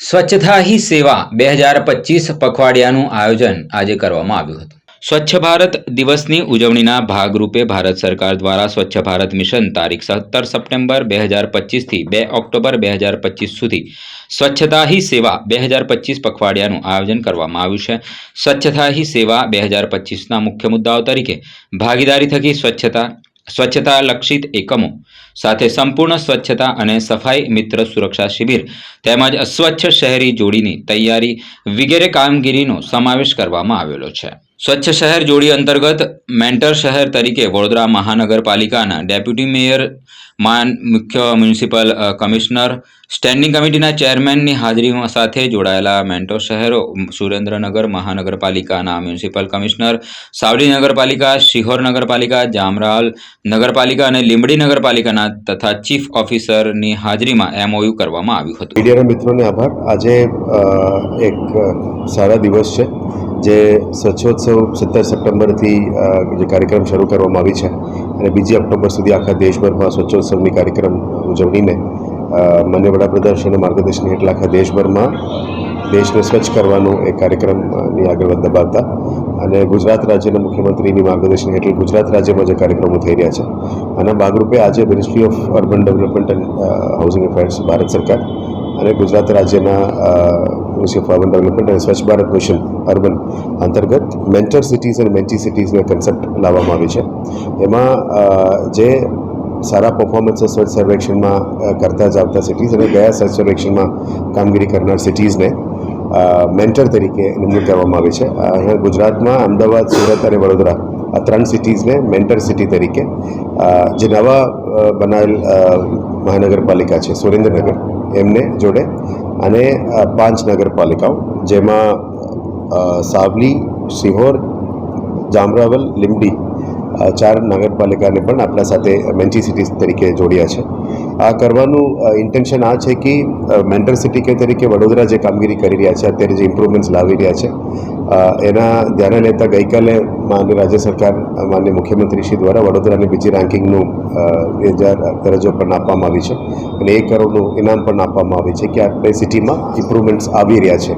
સ્વચ્છતા હી સેવા બે હજાર પચીસ પખવાડિયાનું આયોજન આજે કરવામાં આવ્યું હતું. સ્વચ્છ ભારત દિવસની ઉજવણીના ભાગરૂપે ભારત સરકાર દ્વારા સ્વચ્છ ભારત મિશન તારીખ સત્તર સપ્ટેમ્બર બે હજાર પચીસથી બે ઓક્ટોબર બે હજાર પચીસ સુધી સ્વચ્છતા હી સેવા બે હજાર પચીસ પખવાડિયાનું આયોજન કરવામાં આવ્યું છે. સ્વચ્છતા હી સેવા બે હજાર પચીસના મુખ્ય મુદ્દાઓ તરીકે ભાગીદારી થકી સ્વચ્છતા સ્વચ્છતા લક્ષિત એકમો, સાથે સંપૂર્ણ સ્વચ્છતા અને સફાઈ મિત્ર સુરક્ષા શિબિર, તેમજ સ્વચ્છ શહેરી જોડીની તૈયારી વગેરે કામગીરીનો સમાવેશ કરવામાં આવેલો છે. સ્વચ્છ શહેર જોડી અંતર્ગત મેન્ટર શહેર તરીકે વડોદરા મહાનગરપાલિકાના ડેપ્યુટી મેયર, માન મુખ્ય મ્યુનિસિપલ કમિશનર, સ્ટેન્ડિંગ કમિટીના ચેરમેનની હાજરીમાં સાથે જોડાયેલા મેન્ટો શહેરો સુરેન્દ્રનગર મહાનગરપાલિકાના મ્યુનિસિપલ કમિશનર સાવલી નગરપાલિકા, શિહોર નગરપાલિકા, જામરાલ નગરપાલિકા અને લીંબડી નગરપાલિકાના તથા ચીફ ઓફિસરની હાજરીમાં એમઓયુ કરવામાં આવ્યું હતું. મિત્રોને આભાર. આજે એક સારા દિવસ છે. જે સ્વચ્છોત્સવ સત્તર સપ્ટેમ્બરથી જે કાર્યક્રમ શરૂ કરવામાં આવી છે અને બીજી ઓક્ટોબર સુધી આખા દેશભરમાં સ્વચ્છોત્સવની કાર્યક્રમ ઉજવણીને મને વડાપ્રધાન અને માર્ગદર્શન હેઠળ આખા દેશભરમાં દેશને સ્વચ્છ કરવાનો એક કાર્યક્રમની આગળ દબાવતા અને ગુજરાત રાજ્યના મુખ્યમંત્રીની માર્ગદર્શન હેઠળ ગુજરાત રાજ્યમાં જે કાર્યક્રમો થઈ રહ્યા છે. આના ભાગરૂપે આજે ministry of urban development and housing affairs Bharat સરકાર અને ગુજરાત રાજ્યના મિનિસ્ટ્રી અર્બન ડેવલપમેન્ટ અને સ્વચ્છ ભારત મિશન અર્બન અંતર્ગત મેન્ટર સિટીઝ અને મેન્ટી સિટીઝનો કન્સેપ્ટ લાવવામાં આવી છે. એમાં જે સારા પરફોર્મન્સ સ્વચ્છ સર્વેક્ષણમાં કરતા જ આવતા સિટીઝ અને ગયા સ્વચ્છ સર્વેક્ષણમાં કામગીરી કરનાર સિટીઝને મેન્ટર તરીકે નિમણૂક કરવામાં આવી છે. અહીંયા ગુજરાતમાં અમદાવાદ, સુરત અને વડોદરા આ ત્રણ સિટીઝને મેન્ટર સિટી તરીકે જે નવા બનાવેલ મહાનગરપાલિકા છે, સુરેન્દ્રનગર એમને જોડે. અને પાંચ નગરપાલિકાઓ, જેમાં સાવલી, સિહોર, જામરાવલ, લીંબડી ચાર નગરપાલિકાને પણ આપણા સાથે મેન્ટી સિટીઝ તરીકે જોડ્યા છે. આ કરવાનું ઇન્ટેન્શન આ છે કે મેન્ટર સિટી તરીકે વડોદરા જે કામગીરી કરી રહ્યા છે, અત્યારે જે ઇમ્પ્રુવમેન્ટ્સ લાવી રહ્યા છે એના ધ્યાને લેતા ગઈકાલે માન્ય રાજ્ય સરકાર, માન્ય મુખ્યમંત્રી શ્રી દ્વારા વડોદરાની બીજી રેન્કિંગનું બે હજાર દરજ્જો પણ આપવામાં આવી છે. અને એક કરોડનું ઇનામ પણ આપવામાં આવી છે કે આપણે સિટીમાં ઇમ્પ્રુવમેન્ટ્સ આવી રહ્યા છે.